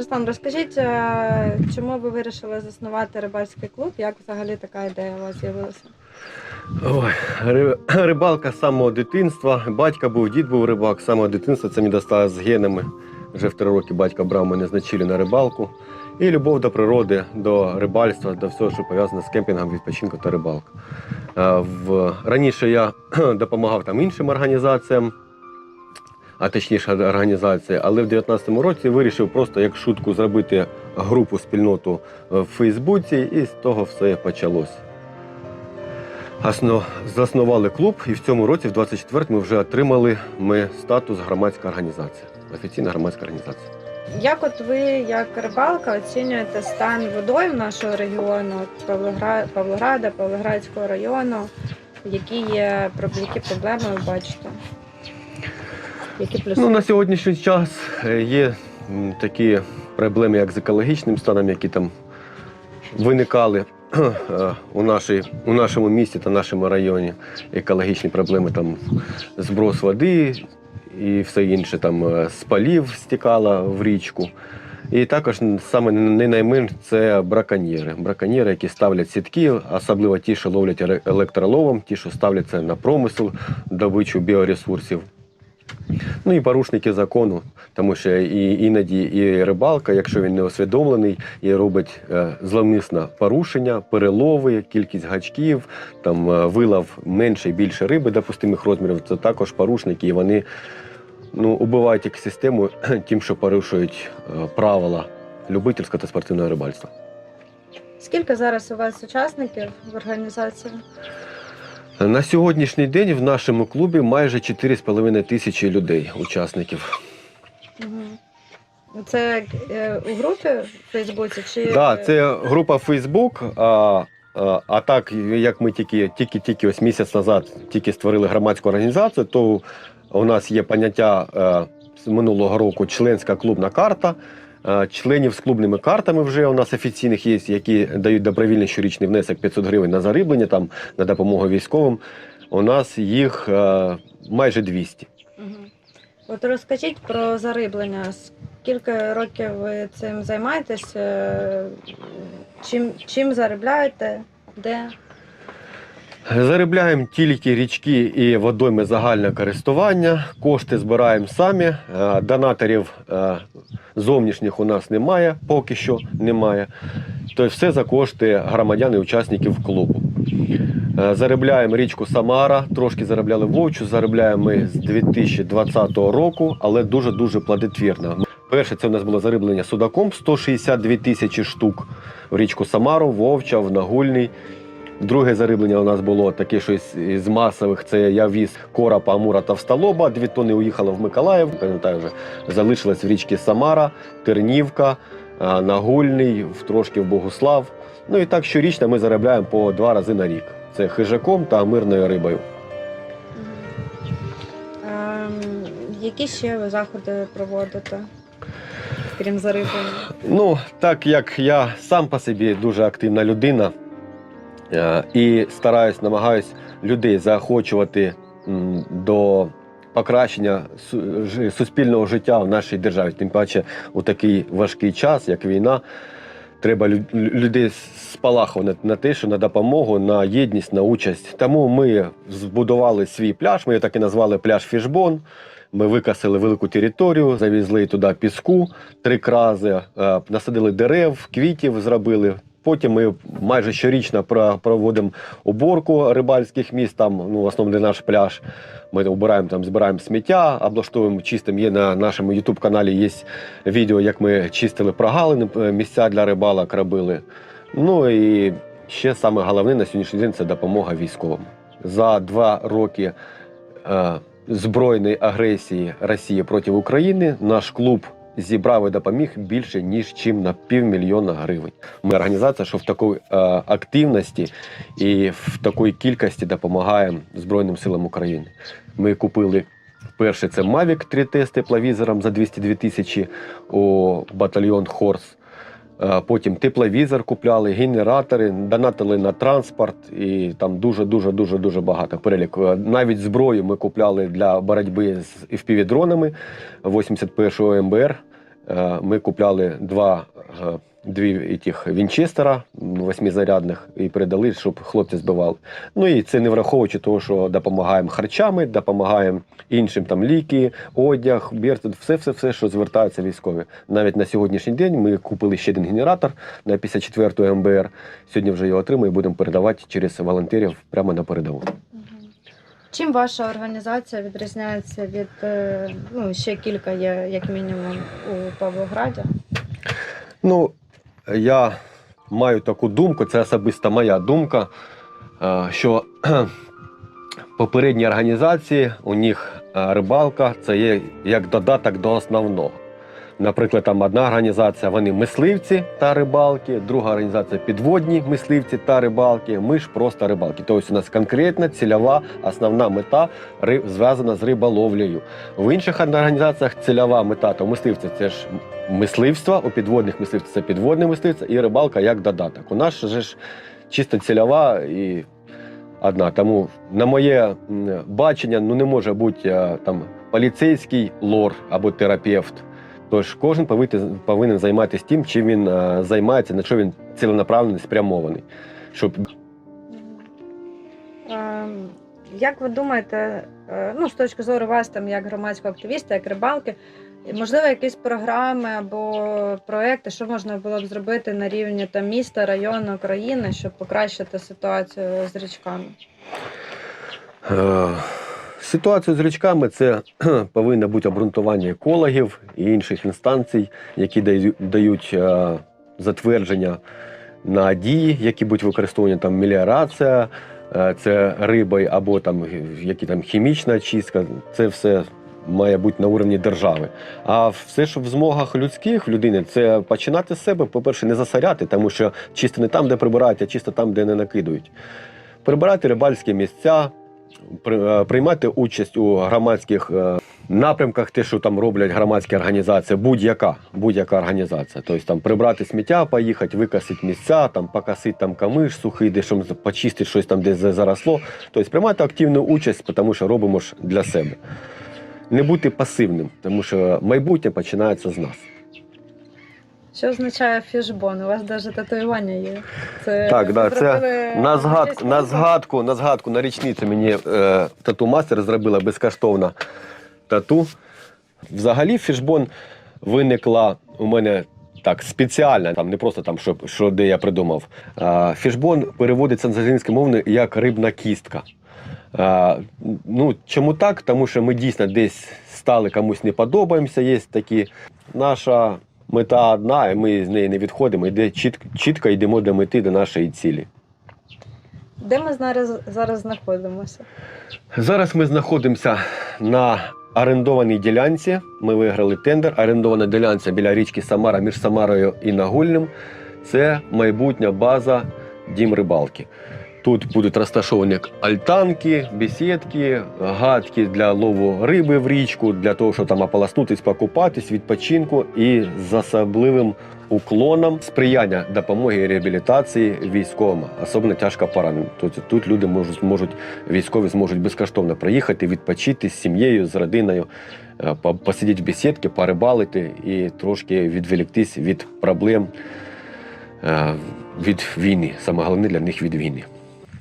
Руслан, розкажіть, е, чому ви вирішили заснувати рибальський клуб? Як взагалі така ідея у вас з'явилася? Ой, рибалка з самого дитинства. Батько був, дід був рибак з самого дитинства. Це мені досталось з генами. Вже в три роки батько брав мене з на рибалку. І любов до природи, до рибальства, до всього, що пов'язане з кемпінгом, відпочинку та рибалкою. Е. Раніше я допомагав там іншим організаціям, а точніше організації, але в 2019 році вирішив просто як шутку зробити групу спільноту в Фейсбуці, і з того все почалося. Асно- Заснували клуб, і в цьому році, в 24 ми вже отримали ми статус громадська організація. Офіційна громадська організація. Як от ви, як рибалка, оцінюєте стан водойм нашого регіону, от Павлогра... Павлограда, Павлоградського району? Які є які проблеми ви бачите? Які плюси? Ну, на сьогоднішній час е, є такі проблеми, як з екологічним станом, які там виникали е, у, нашій, у нашому місті та нашому районі. Екологічні проблеми, там зброс води і все інше, там е, з полів стікало в річку. І також саме не найменш це браконьєри. Браконьєри, які ставлять сітки, особливо ті, що ловлять електроловом, ті, що ставляться на промисел, добичу біоресурсів. Ну і порушники закону, тому що і іноді і рибалка, якщо він не усвідомлений і робить е, зловмисне порушення, перелови, кількість гачків, там е, вилов менше і більше риби допустимих розмірів, це також порушники, і вони ну, убивають екосистему тим, що порушують е, правила любительського та спортивного рибальства. Скільки зараз у вас учасників в організації? На сьогоднішній день в нашому клубі майже 4,5 тисячі людей, учасників. Це е, у групі в Фейсбуці чи Так, да, це група Facebook. А, а, а так, як ми тільки, тільки, тільки ось місяць назад тільки створили громадську організацію, то у нас є поняття е, з минулого року членська клубна карта. Е, Членів з клубними картами вже у нас офіційних є, які дають добровільний щорічний внесок 500 гривень на зариблення, там на допомогу військовим. У нас їх е, майже 200. Угу. От розкажіть про зариблення. Скільки років ви цим займаєтесь? Е, Чим, чим заробляєте? Де? Заробляємо тільки річки і водойми загального користування. Кошти збираємо самі. Е, Донаторів е, зовнішніх у нас немає, поки що немає. Тобто все за кошти громадян і учасників клубу. Е, Заробляємо річку Самара, трошки заробляли Вовчу, заробляємо ми з 2020 року, але дуже-дуже плодотвірно. Перше, це у нас було зариблення судаком 162 тисячі штук в річку Самару, Вовча, в Нагульний. Друге зариблення у нас було таке, що із, із масових це я віз коропа, амура та всталоба. Дві тони уїхало в Миколаїв. Пам'ятаю вже залишилась в річці Самара, Тернівка, Нагульний, в- трошки в Богуслав. Ну і так щорічно ми заробляємо по два рази на рік. Це хижаком та мирною рибою. Ем, які ще ви заходи проводите? Крім зариблення? Ну, так як я сам по собі дуже активна людина і стараюсь, намагаюсь людей заохочувати до покращення суспільного життя в нашій державі. Тим паче у такий важкий час, як війна, треба лю- лю- людей спалахувати на що на допомогу, на єдність, на участь. Тому ми збудували свій пляж, ми його так і назвали пляж Фішбон. Ми викасили велику територію, завезли туди піску три крази, е, насадили дерев, квітів зробили. Потім ми майже щорічно проводимо уборку рибальських міст. Там ну, в основному наш пляж. Ми убираємо там, збираємо сміття, облаштовуємо чистим. Є на нашому youtube каналі є відео, як ми чистили прогалини, е, місця для рибалок робили. Ну і ще саме головне на сьогоднішній день це допомога військовим. За два роки е, збройної агресії Росії проти України наш клуб зібрав і допоміг більше ніж чим на півмільйона гривень. Ми організація, що в такій е, активності і в такій кількості допомагає Збройним силам України. Ми купили. Перше це Mavic 3 t з тепловізором за 202 тисячі у батальйон Хорс. Е, Потім тепловізор купляли, генератори, донатили на транспорт і там дуже дуже дуже дуже багато перелік. Е, Навіть зброю ми купляли для боротьби з FPV-дронами 81-го МБР е, ми купляли два дві тих вінчестера восьмизарядних і передали, щоб хлопці збивали. Ну і це не враховуючи того, що допомагаємо харчами, допомагаємо іншим там ліки, одяг, бірт, все, все, все, що звертаються військові. Навіть на сьогоднішній день ми купили ще один генератор на 54-ї МБР. Сьогодні вже його отримуємо і будемо передавати через волонтерів прямо на передову. Чим ваша організація відрізняється від е, ну, ще кілька є, як мінімум, у Павлограді? Ну, я маю таку думку, це особиста моя думка, е, що попередні організації у них е, рибалка це є як додаток до основного. Наприклад, там одна організація вони мисливці та рибалки, друга організація підводні мисливці та рибалки. Ми ж просто рибалки. Тобто у нас конкретна цільова основна мета зв'язана з риболовлею. В інших організаціях цільова мета то мисливці це ж мисливство, у підводних мисливців це підводне мисливство і рибалка як додаток. У нас же ж чисто цільова і одна. Тому, на моє бачення, ну не може бути е, там поліцейський лор або терапевт. Тож кожен повинен, займатися тим, чим він е, займається, на що він ціленаправлений, спрямований. Щоб Ем, Як ви думаєте, е, ну, з точки зору вас, там, як громадського активіста, як рибалки, можливо, якісь програми або проекти, що можна було б зробити на рівні там, міста, району, країни, щоб покращити ситуацію з річками? Ситуацію з річками це повинно бути обґрунтування екологів і інших інстанцій, які дають е, затвердження на дії, які будуть використовані там меліорація, е, це риби або там які там хімічна очистка. Це все має бути на уровні держави. А все, що в змогах людських людини, це починати з себе, по-перше, не засоряти, тому що чисто не там, де прибирають, а чисто там, де не накидують. Прибирати рибальські місця, приймати участь у громадських е, напрямках, те, що там роблять громадські організації, будь-яка будь-яка організація. Тобто там прибрати сміття, поїхати, викосити місця, там покосити там камиш сухий, де щоб почистити щось там, де заросло. Тобто приймати активну участь, тому що робимо ж для себе. Не бути пасивним, тому що майбутнє починається з нас. Що означає фішбон? У вас навіть татуювання є. Це Так, да, це На в згад, на згадку, на згадку на річницю мені е, тату-мастер зробила безкоштовно тату. Взагалі фішбон виникла у мене так спеціально, там не просто там, що, що де я придумав. А, фішбон переводиться з англійської мови як рибна кістка. А, ну, чому так? Тому що ми дійсно десь стали комусь не подобаємося, є такі. Наша мета одна, і ми з неї не відходимо, йде чіт, чітко йдемо до мети, до нашої цілі. Де ми зараз, зараз знаходимося? Зараз ми знаходимося на орендованій ділянці. Ми виграли тендер. Орендована ділянця біля річки Самара між Самарою і Нагульним. Це майбутня база Дім рибалки. Тут будуть розташовані альтанки, бесідки, гадки для лову риби в річку, для того, щоб там ополоснутись, покупатись, відпочинку і з особливим уклоном сприяння допомоги і реабілітації військовим, особливо тяжко пораненим. Тобто тут люди можуть, можуть військові зможуть безкоштовно приїхати, відпочити з сім'єю, з родиною, е, посидіти в бесідки, порибалити і трошки відволіктись від проблем е, від війни. Саме головне для них від війни.